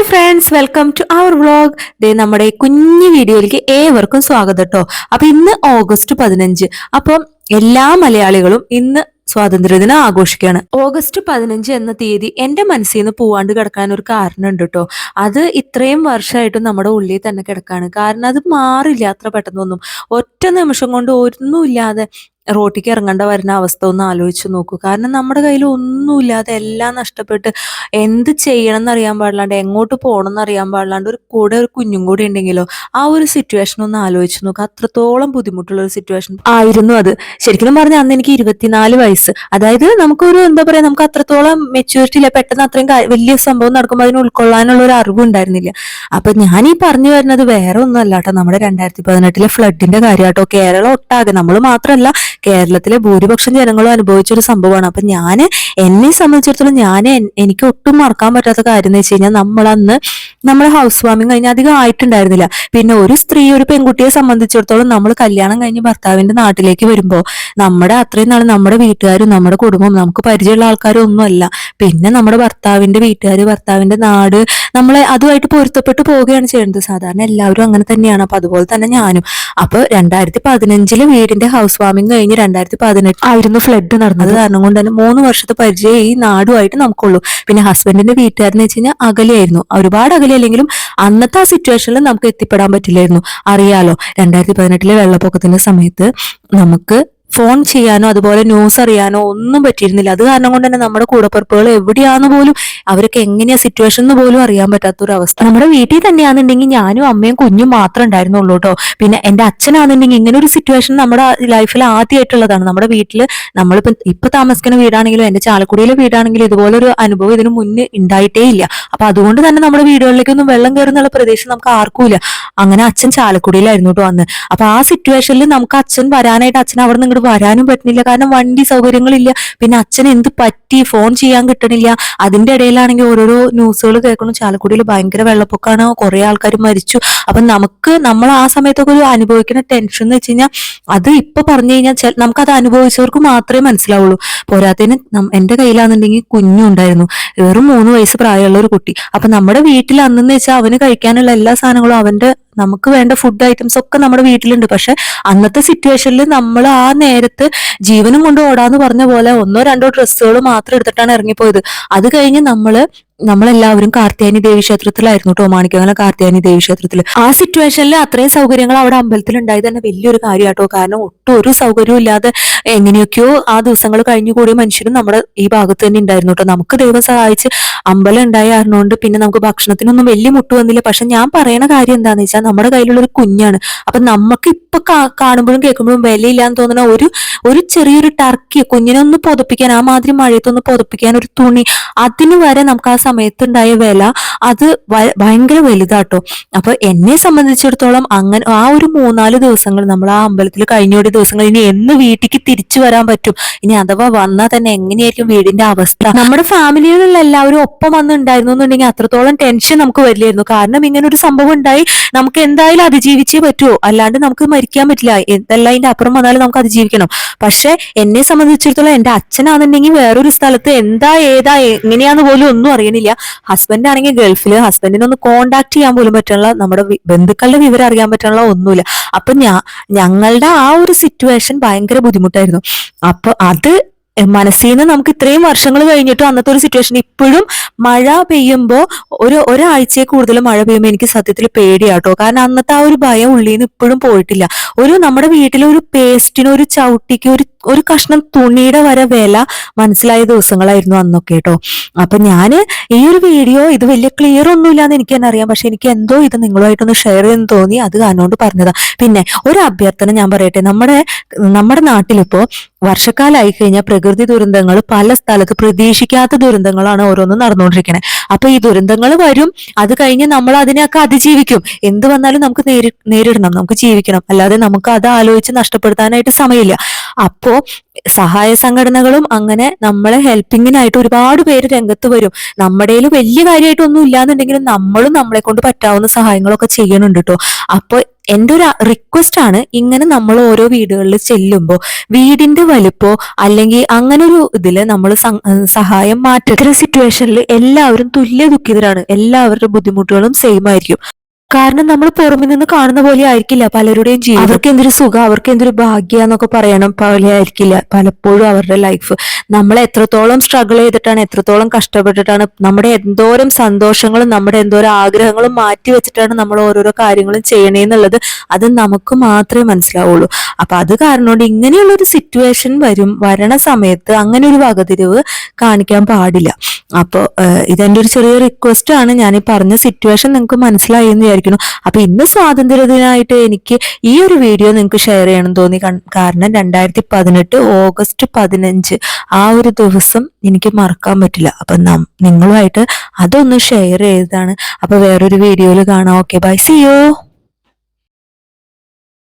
Hi friends welcome to our vlog ദേ നമ്മുടെ കുഞ്ഞു വീഡിയോയിലേക്ക് ഏവർക്കും സ്വാഗതം കേട്ടോ അപ്പൊ ഇന്ന് ഓഗസ്റ്റ് പതിനഞ്ച്. അപ്പം എല്ലാ മലയാളികളും ഇന്ന് സ്വാതന്ത്ര്യദിനം ആഘോഷിക്കുകയാണ്. ഓഗസ്റ്റ് പതിനഞ്ച് എന്ന തീയതി എന്റെ മനസ്സിൽ നിന്ന് പോവാണ്ട് കിടക്കാൻ ഒരു കാരണമുണ്ട് കേട്ടോ അത് ഇത്രയും വർഷമായിട്ടും നമ്മുടെ ഉള്ളിൽ തന്നെ കിടക്കാണ്. കാരണം അത് മാറില്ല അത്ര പെട്ടെന്നൊന്നും. ഒറ്റ നിമിഷം കൊണ്ട് ഒന്നുമില്ലാതെ റോട്ടിക്ക് ഇറങ്ങേണ്ട വരുന്ന അവസ്ഥ ഒന്ന് ആലോചിച്ച് നോക്കൂ. കാരണം നമ്മുടെ കയ്യിൽ ഒന്നുമില്ലാതെ എല്ലാം നഷ്ടപ്പെട്ട് എന്ത് ചെയ്യണം എന്നറിയാൻ പാടില്ലാണ്ട് എങ്ങോട്ട് പോകണം എന്നറിയാൻ പാടില്ലാണ്ട് ഒരു കൂടെ ഒരു കുഞ്ഞും കൂടി ഉണ്ടെങ്കിലോ ആ ഒരു സിറ്റുവേഷൻ ഒന്ന് ആലോചിച്ച് നോക്കുക അത്രത്തോളം ബുദ്ധിമുട്ടുള്ള ഒരു സിറ്റുവേഷൻ ആയിരുന്നു അത്. ശരിക്കും പറഞ്ഞാൽ അന്ന് എനിക്ക് ഇരുപത്തിനാല് വയസ്സ്. അതായത് നമുക്കൊരു എന്താ പറയാ നമുക്ക് അത്രത്തോളം മെച്യൂരിറ്റി ഇല്ല. പെട്ടെന്ന് അത്രയും വലിയ സംഭവം നടക്കുമ്പോൾ അതിന് ഉൾക്കൊള്ളാനുള്ള ഒരു അറിവ് ഉണ്ടായിരുന്നില്ല. അപ്പൊ ഞാൻ ഈ പറഞ്ഞു വരുന്നത് വേറെ ഒന്നും അല്ല കേട്ടോ. നമ്മുടെ രണ്ടായിരത്തി പതിനെട്ടിലെ ഫ്ലഡിന്റെ കാര്യമാട്ടോ. കേരളം ഒട്ടാകെ. നമ്മൾ മാത്രമല്ല കേരളത്തിലെ ഭൂരിപക്ഷം ജനങ്ങളും അനുഭവിച്ച ഒരു സംഭവമാണ്. അപ്പൊ ഞാൻ എന്നെ സംബന്ധിച്ചിടത്തോളം ഞാൻ എനിക്ക് ഒട്ടും മറക്കാൻ പറ്റാത്ത കാര്യം എന്ന് വെച്ച് കഴിഞ്ഞാൽ നമ്മൾ അന്ന് നമ്മൾ ഹൗസ് വാമിങ് കഴിഞ്ഞ് അധികം ആയിട്ടുണ്ടായിരുന്നില്ല. പിന്നെ ഒരു സ്ത്രീ ഒരു പെൺകുട്ടിയെ സംബന്ധിച്ചിടത്തോളം നമ്മൾ കല്യാണം കഴിഞ്ഞ് ഭർത്താവിന്റെ നാട്ടിലേക്ക് വരുമ്പോൾ നമ്മുടെ അത്രയും നാൾ നമ്മുടെ വീട്ടുകാരും നമ്മുടെ കുടുംബം നമുക്ക് പരിചയമുള്ള ആൾക്കാരും ഒന്നുമല്ല പിന്നെ നമ്മുടെ ഭർത്താവിന്റെ വീട്ടുകാർ ഭർത്താവിന്റെ നാട് നമ്മളെ അതുമായിട്ട് പൊരുത്തപ്പെട്ട് പോവുകയാണ് ചെയ്യുന്നത്. സാധാരണ എല്ലാവരും അങ്ങനെ തന്നെയാണ്. അപ്പൊ അതുപോലെ തന്നെ ഞാനും. അപ്പൊ രണ്ടായിരത്തി പതിനഞ്ചിൽ വീടിന്റെ ഹൗസ് വാമിങ് കഴിഞ്ഞ് രണ്ടായിരത്തി പതിനെട്ട് ആയിരുന്നു ഫ്ലഡ് നടന്നത്. കാരണം കൊണ്ട് തന്നെ മൂന്ന് വർഷത്തെ പരിചയം ഈ നാടുമായിട്ട് നമുക്കുള്ളൂ. പിന്നെ ഹസ്ബൻഡിന്റെ വീട്ടുകാരെന്ന് വെച്ച് കഴിഞ്ഞാൽ അകലെയായിരുന്നു. ഒരുപാട് അകലെ അല്ലെങ്കിലും അന്നത്തെ ആ സിറ്റുവേഷനിൽ നമുക്ക് എത്തിപ്പെടാൻ പറ്റില്ലായിരുന്നു. അറിയാലോ രണ്ടായിരത്തി പതിനെട്ടിലെ വെള്ളപ്പൊക്കത്തിന്റെ സമയത്ത് നമുക്ക് ഫോൺ ചെയ്യാനോ അതുപോലെ ന്യൂസ് അറിയാനോ ഒന്നും പറ്റിയിരുന്നില്ല. അത് കാരണം കൊണ്ട് തന്നെ നമ്മുടെ കൂടപ്പുറപ്പുകൾ എവിടെയാന്ന് പോലും അവർക്ക് എങ്ങനെയാ സിറ്റുവേഷൻ എന്ന് പോലും അറിയാൻ പറ്റാത്ത ഒരു അവസ്ഥ നമ്മുടെ വീട്ടിൽ തന്നെയാണെന്നുണ്ടെങ്കിൽ ഞാനും അമ്മയും കുഞ്ഞും മാത്രമേ ഉണ്ടായിരുന്നുള്ളൂ കേട്ടോ. പിന്നെ എന്റെ അച്ഛനാണെന്നുണ്ടെങ്കിൽ ഇങ്ങനെ ഒരു സിറ്റുവേഷൻ നമ്മുടെ ലൈഫിൽ ആദ്യമായിട്ടുള്ളതാണ്. നമ്മുടെ വീട്ടിൽ നമ്മളിപ്പോ ഇപ്പൊ താമസിക്കുന്ന വീടാണെങ്കിലും എന്റെ ചാലക്കുടിയിലെ വീടാണെങ്കിലും ഇതുപോലെ ഒരു അനുഭവം ഇതിനു മുന്നേ ഉണ്ടായിട്ടേ ഇല്ല. അപ്പൊ അതുകൊണ്ട് തന്നെ നമ്മുടെ വീടുകളിലേക്കൊന്നും വെള്ളം കയറുന്നുള്ള പ്രദേശം നമുക്ക് ആർക്കും ഇല്ല. അങ്ങനെ അച്ഛൻ ചാലക്കുടിയിലായിരുന്നു കേട്ടോ അന്ന്. അപ്പൊ ആ സിറ്റുവേഷനിൽ നമുക്ക് അച്ഛൻ വരാനായിട്ട് അച്ഛൻ അവിടെ നിന്ന് ഇങ്ങോട്ട് വരാനും പറ്റുന്നില്ല. കാരണം വണ്ടി സൗകര്യങ്ങളില്ല. പിന്നെ അച്ഛൻ എന്ത് പറ്റി? ഫോൺ ചെയ്യാൻ കിട്ടണില്ല. അതിന്റെ ഇടയിലാണെങ്കിൽ ഓരോരോ ന്യൂസുകൾ കേൾക്കണം ചാലക്കുടിയിൽ ഭയങ്കര വെള്ളപ്പൊക്കമാണ് കുറെ ആൾക്കാർ മരിച്ചു. അപ്പൊ നമുക്ക് നമ്മൾ ആ സമയത്തൊക്കെ ഒരു അനുഭവിക്കുന്ന ടെൻഷൻ എന്ന് വെച്ച് കഴിഞ്ഞാൽ അത് ഇപ്പൊ പറഞ്ഞു കഴിഞ്ഞാൽ നമുക്ക് അത് അനുഭവിച്ചവർക്ക് മാത്രമേ മനസ്സിലാവുള്ളൂ. പോരാത്തതിന് എന്റെ കയ്യിലാണെന്നുണ്ടെങ്കിൽ കുഞ്ഞുണ്ടായിരുന്നു വെറും മൂന്ന് വയസ്സ് പ്രായമുള്ള ഒരു കുട്ടി. അപ്പൊ നമ്മുടെ വീട്ടിൽ അന്നെന്ന് വെച്ചാൽ അവന് കഴിക്കാനുള്ള എല്ലാ സാധനങ്ങളും അവന്റെ നമുക്ക് വേണ്ട ഫുഡ് ഐറ്റംസ് ഒക്കെ നമ്മുടെ വീട്ടിലുണ്ട്. പക്ഷെ അന്നത്തെ സിറ്റുവേഷനിൽ നമ്മൾ ആ നേരത്ത് ജീവനും കൊണ്ട് ഓടാന്ന് പറഞ്ഞ പോലെ ഒന്നോ രണ്ടോ ഡ്രസ്സുകൾ മാത്രം എടുത്തിട്ടാണ് ഇറങ്ങിപ്പോയത്. അത് കഴിഞ്ഞ് നമ്മൾ നമ്മളെല്ലാവരും കാർത്തിയാനി ദേവി ക്ഷേത്രത്തിലായിരുന്നു കേട്ടോ മാണിക്കങ്ങനെ കാർത്തിയാനി ദേവി ക്ഷേത്രത്തിൽ ആ സിറ്റുവേഷനിൽ അത്രയും സൗകര്യങ്ങൾ അവിടെ അമ്പലത്തിൽ ഉണ്ടായത് തന്നെ വലിയൊരു കാര്യമാട്ടോ കാരണം ഒട്ടും ഒരു സൗകര്യവും ഇല്ലാതെ എങ്ങനെയൊക്കെയോ ആ ദിവസങ്ങൾ കഴിഞ്ഞു കൂടിയ മനുഷ്യരും നമ്മുടെ ഈ ഭാഗത്ത് തന്നെ ഉണ്ടായിരുന്നു കേട്ടോ. നമുക്ക് ദൈവം സഹായിച്ച് അമ്പലം ഉണ്ടായി അറിഞ്ഞുകൊണ്ട് പിന്നെ നമുക്ക് ഭക്ഷണത്തിനൊന്നും വലിയ മുട്ട് വന്നില്ല. പക്ഷെ ഞാൻ പറയണ കാര്യം എന്താണെന്ന് വെച്ചാൽ നമ്മുടെ കയ്യിലുള്ള ഒരു കുഞ്ഞാണ്. അപ്പൊ നമുക്ക് ഇപ്പൊ കാണുമ്പോഴും കേൾക്കുമ്പോഴും വിലയില്ലാന്ന് തോന്നുന്ന ഒരു ഒരു ചെറിയൊരു ടർക്കി കുഞ്ഞിനെ ഒന്ന് പൊതപ്പിക്കാൻ ആ മാതിരി മഴയത്തൊന്ന് പൊതപ്പിക്കാൻ ഒരു തുണി അതിന് വരെ നമുക്ക് ആ സമയത്തുണ്ടായ വില അത് ഭയങ്കര വലുതാട്ടോ. അപ്പൊ എന്നെ സംബന്ധിച്ചിടത്തോളം അങ്ങനെ ആ ഒരു മൂന്നാൽ ദിവസങ്ങൾ നമ്മൾ ആ അമ്പലത്തിൽ കഴിഞ്ഞോടിയ ദിവസങ്ങൾ ഇനി എന്ന് വീട്ടിലേക്ക് തിരിച്ചു വരാൻ പറ്റും. ഇനി അഥവാ വന്നാൽ തന്നെ എങ്ങനെയായിരിക്കും വീടിന്റെ അവസ്ഥ? നമ്മുടെ ഫാമിലിയിലുള്ള എല്ലാവരും ഒപ്പം വന്നുണ്ടായിരുന്നു എന്നുണ്ടെങ്കിൽ അത്രത്തോളം ടെൻഷൻ നമുക്ക് വരില്ലായിരുന്നു. കാരണം ഇങ്ങനെ ഒരു സംഭവം ഉണ്ടായി. നമുക്ക് എന്തായാലും അതിജീവിച്ചേ പറ്റുമോ അല്ലാണ്ട് നമുക്ക് മരിക്കാൻ പറ്റില്ല. എന്തെല്ലാം അതിന്റെ അപ്പുറം വന്നാലും നമുക്ക് അതിജീവിക്കണം. പക്ഷെ എന്നെ സംബന്ധിച്ചിടത്തോളം എന്റെ അച്ഛനാണെന്നുണ്ടെങ്കിൽ വേറൊരു സ്ഥലത്ത് എന്താ ഏതാ എങ്ങനെയാന്ന് പോലും ഒന്നും അറിയണില്ല. ഹസ്ബൻഡ് ആണെങ്കിൽ ഗൾഫിൽ ഹസ്ബൻഡിനെ ഒന്ന് കോണ്ടാക്ട് ചെയ്യാൻ പോലും പറ്റുള്ള നമ്മുടെ ബന്ധുക്കളുടെ വിവരം അറിയാൻ പറ്റുള്ള ഒന്നുമില്ല. അപ്പൊ ഞാ ഞങ്ങളുടെ ആ ഒരു സിറ്റുവേഷൻ ഭയങ്കര ബുദ്ധിമുട്ടായിരുന്നു അപ്പൊ അത് മനസ്സിൽ നമുക്ക് ഇത്രയും വർഷങ്ങൾ കഴിഞ്ഞിട്ടും അന്നത്തെ ഒരു സിറ്റുവേഷൻ ഇപ്പോഴും മഴ പെയ്യുമ്പോൾ ഒരു ഒരാഴ്ചയെ കൂടുതൽ മഴ പെയ്യുമ്പോൾ എനിക്ക് സത്യത്തിൽ പേടിയാട്ടോ. കാരണം അന്നത്തെ ആ ഒരു ഭയം ഉള്ളിൽ നിന്ന് ഇപ്പോഴും പോയിട്ടില്ല. ഒരു നമ്മുടെ വീട്ടിലെ ഒരു പേസ്റ്റിന് ഒരു ചവിട്ടിക്ക് ഒരു ഒരു കഷ്ണം തുണിയുടെ വരെ വില മനസ്സിലായ ദിവസങ്ങളായിരുന്നു അന്നൊക്കെ കേട്ടോ അപ്പൊ ഞാൻ ഈ ഒരു വീഡിയോ ഇത് വലിയ ക്ലിയർ ഒന്നുമില്ല എന്ന് എനിക്ക് തന്നെ അറിയാം. പക്ഷെ എനിക്ക് എന്തോ ഇത് നിങ്ങളുമായിട്ടൊന്ന് ഷെയർ ചെയ്യുന്നു തോന്നി. അത് കാരണോണ്ട് പറഞ്ഞതാ. പിന്നെ ഒരു അഭ്യർത്ഥന ഞാൻ പറയട്ടെ. നമ്മുടെ നമ്മുടെ നാട്ടിലിപ്പോ വർഷക്കാലായി കഴിഞ്ഞാൽ പ്രകൃതി ദുരന്തങ്ങൾ പല സ്ഥലത്ത് പ്രതീക്ഷിക്കാത്ത ദുരന്തങ്ങളാണ് ഓരോന്നും നടന്നുകൊണ്ടിരിക്കുന്നത് അപ്പൊ ഈ ദുരന്തങ്ങൾ വരും അത് കഴിഞ്ഞ് നമ്മൾ അതിനെയൊക്കെ അതിജീവിക്കും. എന്ത് വന്നാലും നമുക്ക് നേരിടണം നമുക്ക് ജീവിക്കണം. അല്ലാതെ നമുക്ക് അത് ആലോചിച്ച് നഷ്ടപ്പെടുത്താനായിട്ട് സമയമില്ല. അപ്പോ സഹായ സംഘടനകളും അങ്ങനെ നമ്മളെ ഹെൽപ്പിങ്ങിനായിട്ട് ഒരുപാട് പേര് രംഗത്ത് വരും. നമ്മുടെ വലിയ കാര്യമായിട്ടൊന്നും ഇല്ലാന്നുണ്ടെങ്കിലും നമ്മളും നമ്മളെ കൊണ്ട് പറ്റാവുന്ന സഹായങ്ങളൊക്കെ ചെയ്യണുണ്ട് കേട്ടോ അപ്പൊ എന്റെ ഒരു റിക്വസ്റ്റ് ആണ് ഇങ്ങനെ നമ്മൾ ഓരോ വീടുകളിൽ ചെല്ലുമ്പോൾ വീടിന്റെ വലുപ്പോ അല്ലെങ്കിൽ അങ്ങനെ ഒരു ഇതിൽ നമ്മൾ സഹായം മാറ്റത്തിന് സിറ്റുവേഷനിൽ എല്ലാവരും തുല്യ ദുഃഖിതരാണ് എല്ലാവരുടെ ബുദ്ധിമുട്ടുകളും സെയിം ആയിരിക്കും. കാരണം നമ്മൾ പുറമെ നിന്ന് കാണുന്ന പോലെ ആയിരിക്കില്ല പലരുടെയും ജീവിതം. അവർക്ക് എന്തൊരു സുഖം അവർക്ക് എന്തൊരു ഭാഗ്യ എന്നൊക്കെ പറയണം പോലെ ആയിരിക്കില്ല പലപ്പോഴും അവരുടെ ലൈഫ് നമ്മൾ എത്രത്തോളം സ്ട്രഗിൾ ചെയ്തിട്ടാണ് എത്രത്തോളം കഷ്ടപ്പെട്ടിട്ടാണ് നമ്മുടെ എന്തോരം സന്തോഷങ്ങളും നമ്മുടെ എന്തോരം ആഗ്രഹങ്ങളും മാറ്റി വെച്ചിട്ടാണ് നമ്മൾ ഓരോരോ കാര്യങ്ങളും ചെയ്യണേന്നുള്ളത് അത് നമുക്ക് മാത്രമേ മനസ്സിലാവുള്ളൂ. അപ്പൊ അത് കാരണം കൊണ്ട് ഇങ്ങനെയുള്ള ഒരു സിറ്റുവേഷൻ വരും വരണ സമയത്ത് അങ്ങനെ ഒരു വകതിരിവ് കാണിക്കാൻ പാടില്ല. അപ്പോൾ ഇതെന്റെ ഒരു ചെറിയ റിക്വസ്റ്റ് ആണ്. ഞാൻ ഈ പറഞ്ഞ സിറ്റുവേഷൻ നിങ്ങൾക്ക് മനസ്സിലായി എന്ന് വിചാരിക്കുന്നു. അപ്പൊ ഇന്ന് സ്വാതന്ത്ര്യദിനായിട്ട് എനിക്ക് ഈ ഒരു വീഡിയോ നിങ്ങൾക്ക് ഷെയർ ചെയ്യണം തോന്നി. കാരണം രണ്ടായിരത്തി പതിനെട്ട് ഓഗസ്റ്റ് പതിനഞ്ച് ആ ഒരു ദിവസം എനിക്ക് മറക്കാൻ പറ്റില്ല. അപ്പൊ നിങ്ങളുമായിട്ട് അതൊന്ന് ഷെയർ ചെയ്തതാണ് അപ്പൊ വേറൊരു വീഡിയോയിൽ കാണാം. ഓക്കെ ബൈ സിയോ